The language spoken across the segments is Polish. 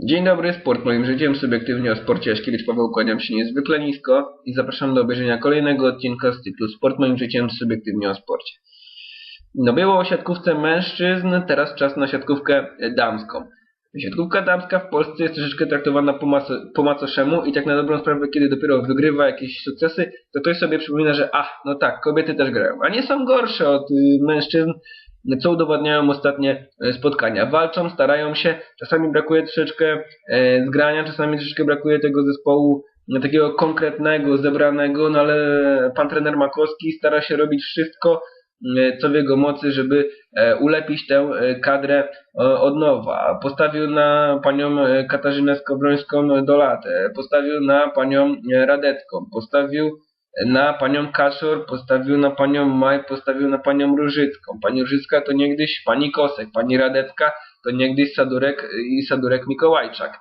Dzień dobry, sport moim życiem, subiektywnie o sporcie Jaśkiewicz Paweł, kłaniam się niezwykle nisko i zapraszam do obejrzenia kolejnego odcinka z cyklu Sport moim życiem, subiektywnie o sporcie. No było o siatkówce mężczyzn, teraz czas na siatkówkę damską. Siatkówka damska w Polsce jest troszeczkę traktowana po, maso, po macoszemu i tak na dobrą sprawę, kiedy dopiero wygrywa jakieś sukcesy, to ktoś sobie przypomina, że ach, no tak, kobiety też grają, a nie są gorsze od y, mężczyzn, co udowadniają ostatnie e, spotkania. Walczą, starają się, czasami brakuje troszeczkę e, zgrania, czasami troszeczkę brakuje tego zespołu no, takiego konkretnego, zebranego, no ale pan trener Makowski stara się robić wszystko, e, co w jego mocy, żeby ulepić tę kadrę od nowa. Postawił na panią Katarzynę Skowrońską Dolatę, postawił na panią Radecką, postawił na panią Kaczor, postawił na panią Maj, postawił na panią Różycką. Pani Różycka to niegdyś pani Kosek, pani Radecka to niegdyś Sadurek i Sadurek Mikołajczak.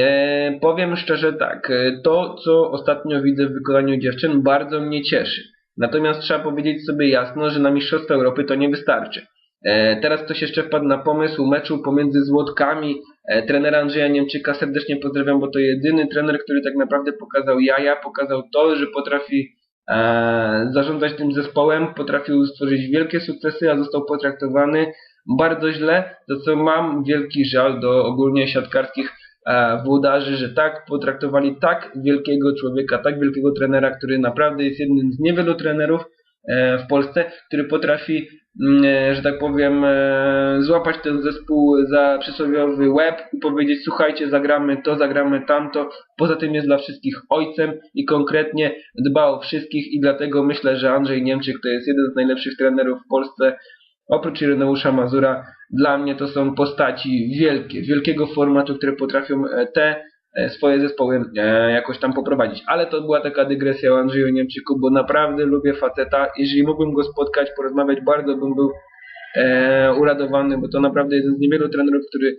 E, powiem szczerze tak, e, to co ostatnio widzę w wykonaniu dziewczyn bardzo mnie cieszy. Natomiast trzeba powiedzieć sobie jasno, że na Mistrzostwa Europy to nie wystarczy. E, teraz ktoś jeszcze wpadł na pomysł meczu pomiędzy Złotkami. E, trenera Andrzeja Niemczyka serdecznie pozdrawiam, bo to jedyny trener, który tak naprawdę pokazał jaja, pokazał to, że potrafi e, zarządzać tym zespołem, potrafił stworzyć wielkie sukcesy, a został potraktowany bardzo źle, za co mam wielki żal do ogólnie siatkarskich włodarzy, że tak potraktowali tak wielkiego człowieka, tak wielkiego trenera, który naprawdę jest jednym z niewielu trenerów w Polsce, który potrafi Mm, e, że tak powiem, e, złapać ten zespół za przysłowiowy łeb i powiedzieć słuchajcie, zagramy to, zagramy tamto. Poza tym jest dla wszystkich ojcem i konkretnie dba o wszystkich i dlatego myślę, że Andrzej Niemczyk to jest jeden z najlepszych trenerów w Polsce. Oprócz Ireneusza Mazura, dla mnie to są postaci wielkie, wielkiego formatu, które potrafią e, te E, swoje zespoły e, jakoś tam poprowadzić. Ale to była taka dygresja o Andrzeju Niemczyku, bo naprawdę lubię faceta. Jeżeli mógłbym go spotkać, porozmawiać, bardzo bym był e, uradowany, bo to naprawdę jeden z niewielu trenerów, który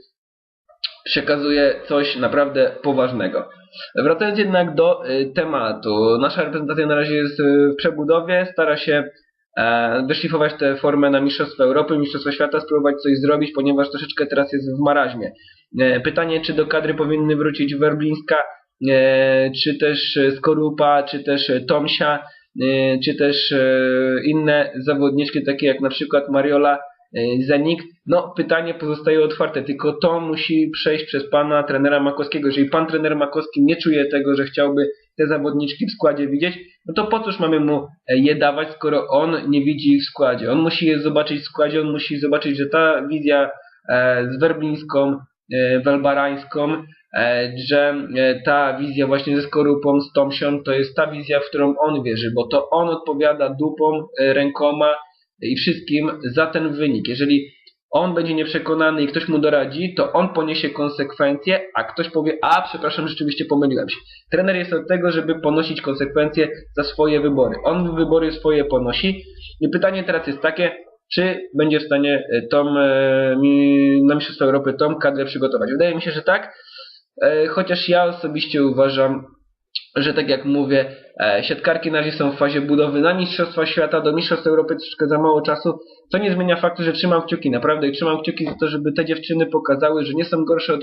przekazuje coś naprawdę poważnego. Wracając jednak do tematu. Nasza reprezentacja na razie jest w przebudowie, stara się e, wyszlifować tę formę na Mistrzostwa Europy, Mistrzostwa Świata, spróbować coś zrobić, ponieważ troszeczkę teraz jest w maraźmie. E, pytanie, czy do kadry powinny wrócić Werblińska, e, czy też Skorupa, czy też Tomsia, czy też inne zawodniczki, takie jak na przykład Mariola Zenik. No, pytanie pozostaje otwarte, tylko to musi przejść przez pana trenera Makowskiego. Jeżeli pan trener Makowski nie czuje tego, że chciałby te zawodniczki w składzie widzieć, no to po cóż mamy mu je dawać, skoro on nie widzi ich w składzie. On musi je zobaczyć w składzie, on musi zobaczyć, że ta wizja z Werblińską, E, welbarańską, e, że e, ta wizja właśnie ze skorupą, z Tomsią, to jest ta wizja, w którą on wierzy, bo to on odpowiada dupą, rękoma i wszystkim za ten wynik. Jeżeli on będzie nieprzekonany i ktoś mu doradzi, to on poniesie konsekwencje, a ktoś powie, a przepraszam, rzeczywiście pomyliłem się. Trener jest od tego, żeby ponosić konsekwencje za swoje wybory. On wybory swoje ponosi. I pytanie teraz jest takie, czy będzie w stanie e, tą, e, na Mistrzostwa Europy tą kadrę przygotować. Wydaje mi się, że tak, e, chociaż ja osobiście uważam, że tak jak mówię, siatkarki na razie są w fazie budowy na Mistrzostwa Świata, do Mistrzostw Europy troszkę za mało czasu, co nie zmienia faktu, że trzymam kciuki, naprawdę. I trzymam kciuki za to, żeby te dziewczyny pokazały, że nie są gorsze od,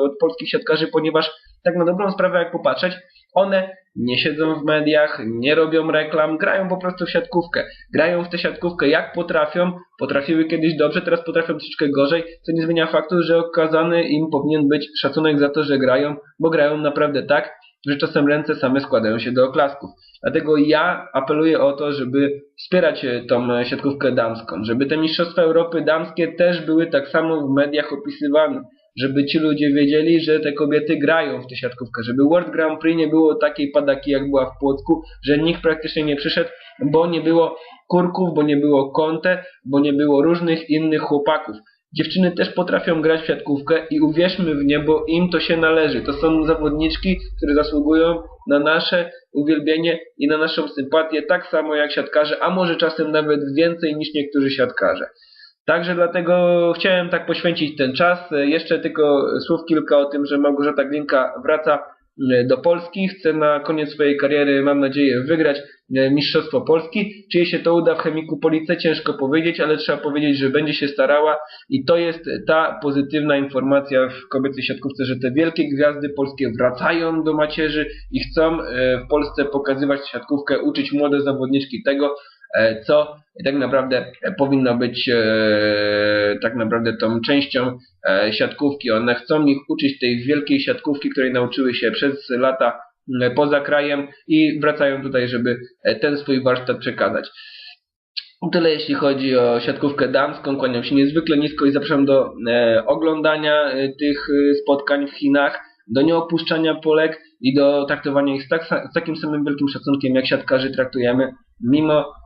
od polskich siatkarzy, ponieważ tak na dobrą sprawę jak popatrzeć, one nie siedzą w mediach, nie robią reklam, grają po prostu w siatkówkę. Grają w tę siatkówkę jak potrafią, potrafiły kiedyś dobrze, teraz potrafią troszeczkę gorzej, co nie zmienia faktu, że okazany im powinien być szacunek za to, że grają, bo grają naprawdę tak, że czasem ręce same składają się do oklasków. Dlatego ja apeluję o to, żeby wspierać tą siatkówkę damską, żeby te Mistrzostwa Europy damskie też były tak samo w mediach opisywane żeby ci ludzie wiedzieli, że te kobiety grają w tę siatkówkę, żeby World Grand Prix nie było takiej padaki jak była w Płocku, że nikt praktycznie nie przyszedł, bo nie było kurków, bo nie było Conte, bo nie było różnych innych chłopaków. Dziewczyny też potrafią grać w siatkówkę i uwierzmy w nie, bo im to się należy. To są zawodniczki, które zasługują na nasze uwielbienie i na naszą sympatię tak samo jak siatkarze, a może czasem nawet więcej niż niektórzy siatkarze. Także dlatego chciałem tak poświęcić ten czas. Jeszcze tylko słów kilka o tym, że Małgorzata Glinka wraca do Polski, chce na koniec swojej kariery, mam nadzieję, wygrać e, Mistrzostwo Polski. Czy jej się to uda w Chemiku Police? Ciężko powiedzieć, ale trzeba powiedzieć, że będzie się starała i to jest ta pozytywna informacja w kobiecej siatkówce, że te wielkie gwiazdy polskie wracają do macierzy i chcą e, w Polsce pokazywać siatkówkę, uczyć młode zawodniczki tego, e, co tak naprawdę powinno być e, tak naprawdę tą częścią e, siatkówki. One chcą ich uczyć tej wielkiej siatkówki, której nauczyły się przez lata poza krajem i wracają tutaj, żeby e, ten swój warsztat przekazać. Tyle jeśli chodzi o siatkówkę damską. Kłaniam się niezwykle nisko i zapraszam do e, oglądania e, tych e, spotkań w Chinach, do nieopuszczania Polek i do traktowania ich z, tak, z takim samym wielkim szacunkiem, jak siatkarzy traktujemy, mimo e,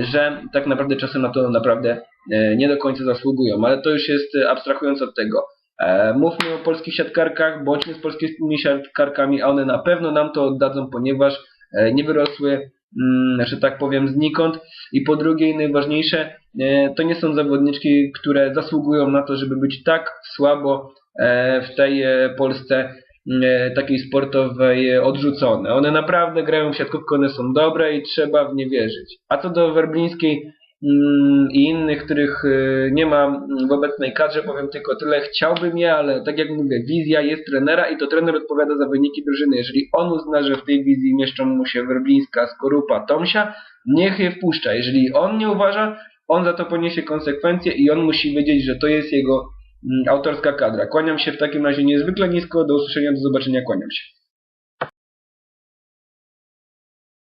że tak naprawdę czasem na to naprawdę e, nie do końca zasługują. Ale to już jest e, abstrahując od tego. E, mówmy o polskich siatkarkach, bądźmy z polskimi siatkarkami, a one na pewno nam to oddadzą, ponieważ e, nie wyrosły mm, że tak powiem, znikąd. I po drugie, i najważniejsze, e, to nie są zawodniczki, które zasługują na to, żeby być tak słabo e, w tej e, Polsce e, takiej sportowej e, odrzucone. One naprawdę grają w siatkówkę, one są dobre i trzeba w nie wierzyć. A co do Werblińskiej mm, i innych, których e, nie ma mm, w obecnej kadrze, powiem tylko tyle, chciałbym je, ale tak jak mówię, wizja jest trenera i to trener odpowiada za wyniki drużyny. Jeżeli on uzna, że w tej wizji mieszczą mu się Werblińska, Skorupa, Tomsia, niech je wpuszcza. Jeżeli on nie uważa, on za to poniesie konsekwencje i on musi wiedzieć, że to jest jego autorska kadra. Kłaniam się w takim razie niezwykle nisko, do usłyszenia, do zobaczenia, kłaniam się.